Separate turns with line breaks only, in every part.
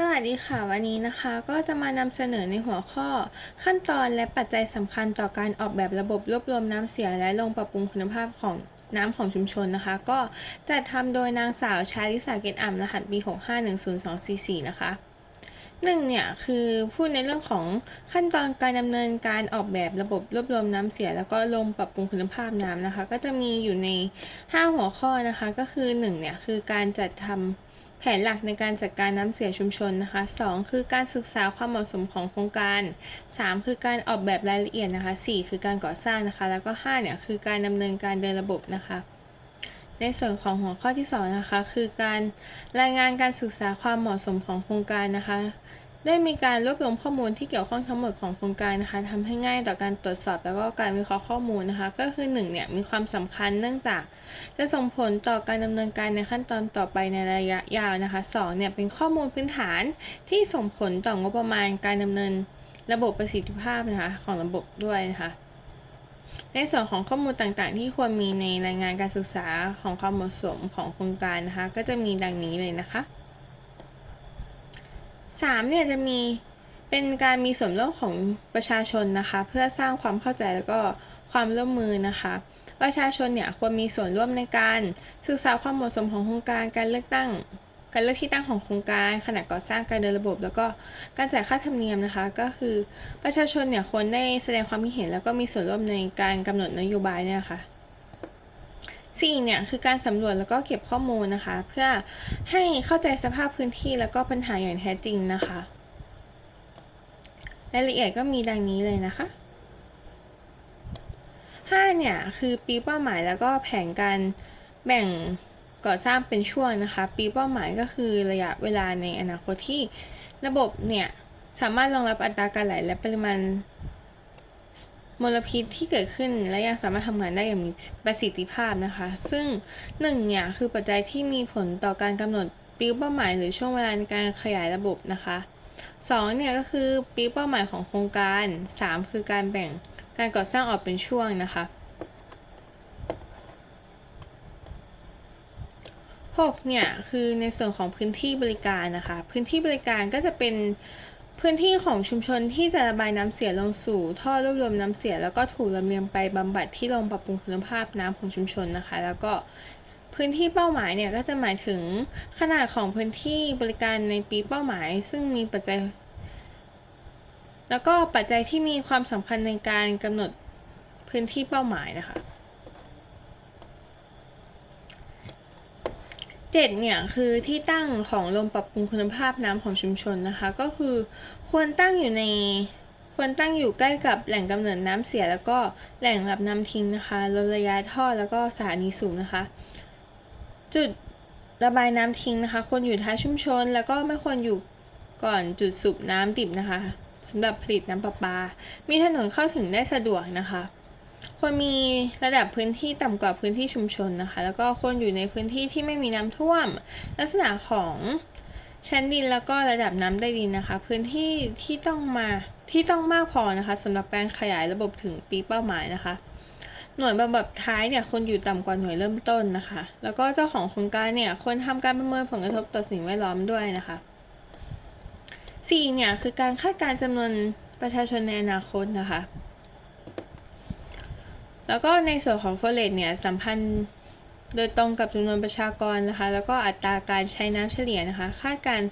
สวัสดีค่ะ วันนี้นะคะก็จะมานำเสนอในหัวข้อ ขั้นตอนและปัจจัยสำคัญต่อการออกแบบระบบรวบรวมน้ำเสียและลงปรับปรุงคุณภาพของน้ำของชุมชนนะคะ ก็จัดทำโดยนางสาวชาลิสาเกตอ่ำรหัสปี6510244 นะคะหนึ่งเนี่ยคือพูดในเรื่องของขั้นตอนการดำเนินการออกแบบระบบรวบรวมน้ำเสีย แล้วก็ลงปรับปรุงคุณภาพน้ำนะคะ ก็จะมีอยู่ใน 5 หัวข้อนะคะ ก็คือ1เนี่ยคือการจัดทำ แผนหลักในการจัดการน้ำเสียชุมชนนะคะ 2 คือการศึกษาความเหมาะสมของโครงการ 3 คือการออกแบบรายละเอียดนะคะ 4 คือการก่อสร้างนะคะ แล้วก็5เนี่ยคือการดำเนินการเดินระบบนะคะ ในส่วนของหัวข้อที่2นะคะคือการรายงานการศึกษาความเหมาะสมของโครงการนะคะ ได้มีการรวบรวมข้อมูลที่เกี่ยวข้องทั้งหมดของโครงการนะคะทำให้ง่ายต่อการตรวจสอบแล้วก็การวิเคราะห์ข้อมูลนะคะ ก็คือ1เนี่ยมีความสำคัญเนื่องจาก จะส่งผลต่อการดำเนินการในขั้นตอนต่อไปในระยะยาวนะคะ2เนี่ยเป็นข้อมูลพื้นฐานที่ส่งผลต่องบประมาณการดำเนินระบบประสิทธิภาพนะคะของระบบด้วยนะคะในส่วนของข้อมูลต่างๆ ที่ควรมีในรายงานการศึกษาของความเหมาะสมของโครงการนะคะ ก็จะมีดังนี้เลยนะคะ 3เนี่ยจะมีเป็นการมีส่วนร่วมของประชาชนนะคะ เพื่อสร้างความเข้าใจแล้วก็ความร่วมมือนะคะ ประชาชนเนี่ยควรมีส่วนร่วมในการศึกษาความเหมาะสมของโครงการการเลือกตั้ง การเลือกที่ตั้งของโครงการขณะก่อสร้างการเดินระบบ แล้วก็การจ่ายค่าธรรมเนียมนะคะ ก็คือประชาชนเนี่ยควรได้แสดงความคิดเห็น แล้วก็มีส่วนร่วมในการกำหนดนโยบายเนี่ยค่ะ สี่เนี่ยคือการสำรวจแล้วก็เก็บข้อมูลนะคะ เพื่อให้เข้าใจสภาพพื้นที่แล้วก็ปัญหาอย่างแท้จริงนะคะรายละเอียดก็มีดังนี้เลยนะคะ5เนี่ยคือปีเป้าหมายแล้วก็แผนการแบ่งก่อสร้างเป็นช่วงนะคะ ปีเป้าหมายก็คือระยะเวลาในอนาคตที่ระบบเนี่ยสามารถรองรับอัตราการไหลและปริมาณ มลพิษที่เกิดขึ้นและยังสามารถทำงานได้อย่างมีประสิทธิภาพนะคะ ซึ่ง1เนี่ยคือปัจจัยที่มีผลต่อการกำหนดปีเป้าหมาย หรือช่วงเวลาในการขยายระบบนะคะ2เนี่ยก็คือปีเป้าหมายของโครงการ3คือการแบ่งการก่อสร้างออกเป็นช่วงนะคะ6เนี่ยคือในส่วนของพื้นที่บริการนะคะ พื้นที่บริการก็จะเป็น พื้นที่ของชุมชนที่จะระบายน้ำเสียลงสู่ท่อรวบรวมน้ำเสีย แล้วก็ถูกลำเลียงไปบำบัดที่โรงปรับปรุงคุณภาพน้ำของชุมชนนะคะ แล้วก็พื้นที่เป้าหมายเนี่ยก็จะหมายถึงขนาดของพื้นที่บริการในปีเป้าหมาย ซึ่งมีปัจจัย แล้วก็ปัจจัยที่มีความสำคัญในการกำหนดพื้นที่เป้าหมายนะคะ 7เนี่ยคือที่ตั้งของโรงปรับปรุงคุณภาพน้ำของชุมชนนะคะ ก็คือควรตั้งอยู่ในควรตั้งอยู่ใกล้กับแหล่งกำเนิดน้ำเสียแล้วก็แหล่งรับน้ำทิ้งนะคะลดระยะท่อแล้วก็สถานีสูบนะคะ จุดระบายน้ำทิ้งนะคะควรอยู่ท้ายชุมชน แล้วก็ไม่ควรอยู่ก่อนจุดสูบน้ำดิบนะคะสำหรับผลิตน้ำประปา มีถนนเข้าถึงได้สะดวกนะคะ ควรมีระดับพื้นที่ต่ำกว่าพื้นที่ชุมชนนะคะ แล้วก็ควรอยู่ในพื้นที่ที่ไม่มีน้ำท่วม ลักษณะของชั้นดินแล้วก็ระดับน้ำใต้ดินนะคะ พื้นที่ที่ต้องมาที่ต้องมากพอนะคะสำหรับการขยายระบบถึงปีเป้าหมายนะคะ หน่วยบำบัดท้ายเนี่ยควรอยู่ต่ำกว่าหน่วยเริ่มต้นนะคะ แล้วก็เจ้าของโครงการเนี่ยควรทำการประเมินผลกระทบต่อสิ่งแวดล้อมด้วยนะคะ 4 เนี่ยคือการคาดการณ์จำนวนประชาชนในอนาคตนะคะ แล้วก็ในส่วนของ f o r e เนี่ยสัมพันธ์โดยตรงกับจำนวนประชากรนะคะ แล้วก็อัตราการใช้น้ำเฉลี่ยนะคะคาดการ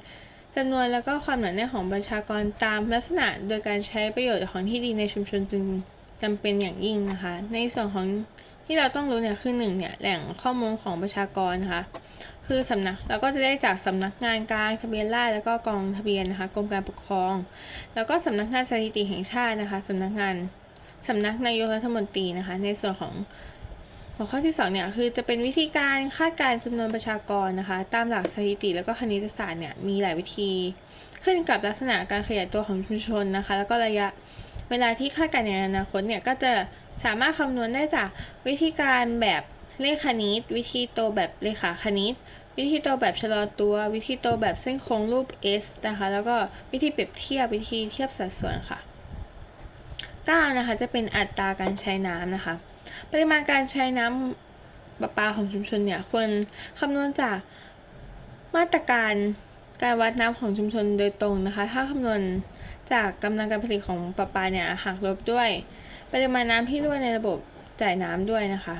จำนวนแล้วก็ความหนาแน่นของประชากรตามลักษณะ โดยการใช้ประโยชน์ของที่ดินในชุมชนจึงจำเป็นอย่างยิ่งนะคะ ในส่วนของที่เราต้องรู้เนี่ยคือหนึ่งเนี่ยแหล่งข้อมูลของประชากรนะคะคือสำนักเราก็จะได้จากสำนักงานการทะเบียนราษฎรแล้วก็กองทะเบียนนะคะกรมการปกครอง แล้วก็สำนักงานสถิติแห่งชาตินะคะสำนักงาน สำนักนายกรัฐมนตรีนะคะ ในส่วนของหัวข้อที่2เนี่ยคือจะเป็นวิธีการคาดการณ์จำนวนประชากรนะคะ ตามหลักสถิติแล้วก็คณิตศาสตร์เนี่ยมีหลายวิธี ขึ้นกับลักษณะการขยายตัวของชุมชนนะคะ แล้วก็ระยะเวลาที่คาดการณ์ในอนาคตเนี่ยก็จะสามารถคำนวณได้จากวิธีการแบบเลขคณิต วิธีโตแบบเลขาคณิต วิธีโตแบบชะลอตัว วิธีโตแบบเส้นโค้งรูป S นะคะ แล้วก็วิธีเปรียบเทียบวิธีเทียบสัดส่วนค่ะ 9 นะคะ จะเป็นอัตราการใช้น้ำนะคะ ปริมาณการใช้น้ำประปาของชุมชนเนี่ยควรคำนวณจากมาตรการการวัดน้ำของชุมชนโดยตรงนะคะ ถ้าคำนวณจากกำลังการผลิตของประปาเนี่ยหักลบด้วย ปริมาณน้ำที่รั่วในระบบจ่ายน้ำด้วยนะคะ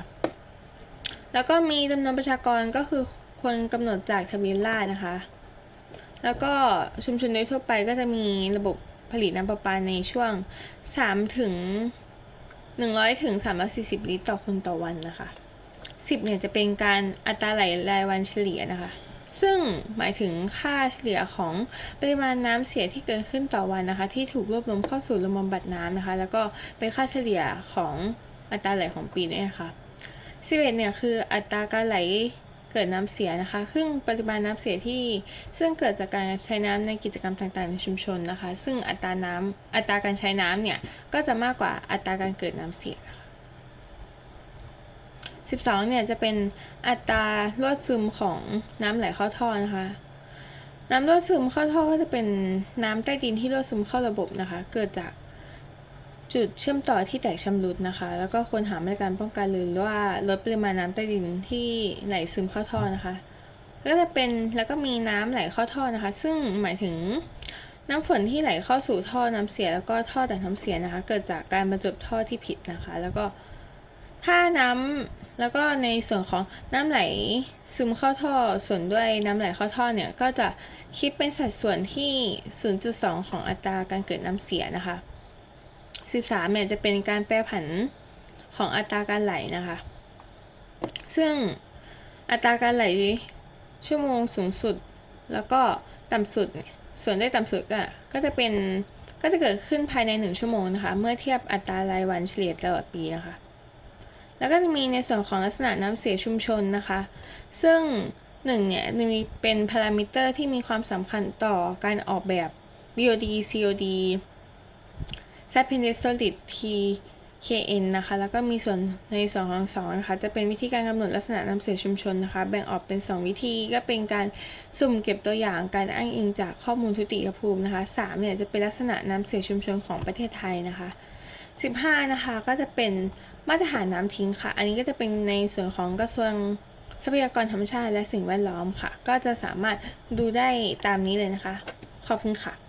แล้วก็มีจำนวนประชากรก็คือคนกำหนดจากทะเบียนราษนะคะ แล้วก็ชุมชนโดยทั่วไปก็จะมีระบบ ผลิตน้ำประปาในช่วง 3 ถึง 100 ถึง 340 ลิตรต่อคนต่อวันนะคะ 10 เนี่ยจะเป็นการอัตราไหลรายวันเฉลี่ยนะคะ ซึ่งหมายถึงค่าเฉลี่ยของปริมาณน้ำเสียที่เกิดขึ้นต่อวันนะคะ ที่ถูกรวบรวมเข้าสู่ระบบบัดน้ำนะคะ แล้วก็เป็นค่าเฉลี่ยของอัตราไหลของปีด้วยนะคะ11เนี่ยคืออัตราการไหล เกิดน้ำเสียนะคะซึ่งปริมาณน้ำเสียที่ ซึ่งเกิดจากการใช้น้ำในกิจกรรมต่างๆ ในชุมชนนะคะ ซึ่งอัตราน้ำอัตราการใช้น้ำเนี่ยก็จะมากกว่าอัตราการเกิดน้ำเสีย12เนี่ยจะเป็นอัตรารั่วซึมของน้ำไหลเข้าท่อนะคะน้ำรั่วซึมเข้าท่อก็จะเป็นน้ำใต้ดินที่รั่วซึมเข้าระบบนะคะ เกิดจาก จุดเชื่อมต่อที่แตกชำรุดนะคะ แล้วก็ควรหามาตรการป้องกันหรือว่าลดปริมาณน้ำใต้ดินที่ไหลซึมเข้าท่อนะคะ ก็จะเป็นแล้วก็มีน้ำไหลเข้าท่อนะคะ ซึ่งหมายถึงน้ำฝนที่ไหลเข้าสู่ท่อน้ำเสียแล้วก็ท่อแต่งน้ำเสียนะคะ เกิดจากการบรรจบท่อที่ผิดนะคะ แล้วก็ถ้าน้ำแล้วก็ในส่วนของน้ำไหลซึมเข้าท่อส่วนด้วยน้ำไหลเข้าท่อเนี่ยก็จะคิดเป็นสัดส่วนที่ 0.2 ของอัตราการเกิดน้ำเสียนะคะ 13เนี่ยจะเป็นการแปรผันของอัตราการไหลนะคะ ซึ่งอัตราการไหลชั่วโมงสูงสุดแล้วก็ต่ำสุด ส่วนได้ต่ำสุดก็ก็จะเป็นก็จะเกิดขึ้นภายใน 1 ชั่วโมงนะคะ เมื่อเทียบอัตรารายวันเฉลี่ยตลอดปีนะคะ แล้วก็จะมีในส่วนของลักษณะน้ำเสียชุมชนนะคะ ซึ่งหนึ่งเนี่ยจะมีเป็นพารามิเตอร์ที่มีความสำคัญต่อการออกแบบ BOD COD s a p i n e s o l i d TKN นะคะ แล้วก็มีส่วนในส่วนของสองนะคะ จะเป็นวิธีการกำหนดลักษณะน้ำเสียชุมชนนะคะ แบ่งออกเป็น 2 วิธี ก็เป็นการสุ่มเก็บตัวอย่างการอ้างอิงจากข้อมูลทุติยภูมินะคะ3เนี่ยจะเป็นลักษณะน้ำเสียชุมชนของประเทศไทยนะคะ 15 นะคะก็จะเป็นมาตรฐานน้ำทิ้งค่ะ อันนี้ก็จะเป็นในส่วนของกระทรวงทรัพยากรธรรมชาติและสิ่งแวดล้อมค่ะ ก็จะสามารถดูได้ตามนี้เลยนะคะ ขอบคุณค่ะ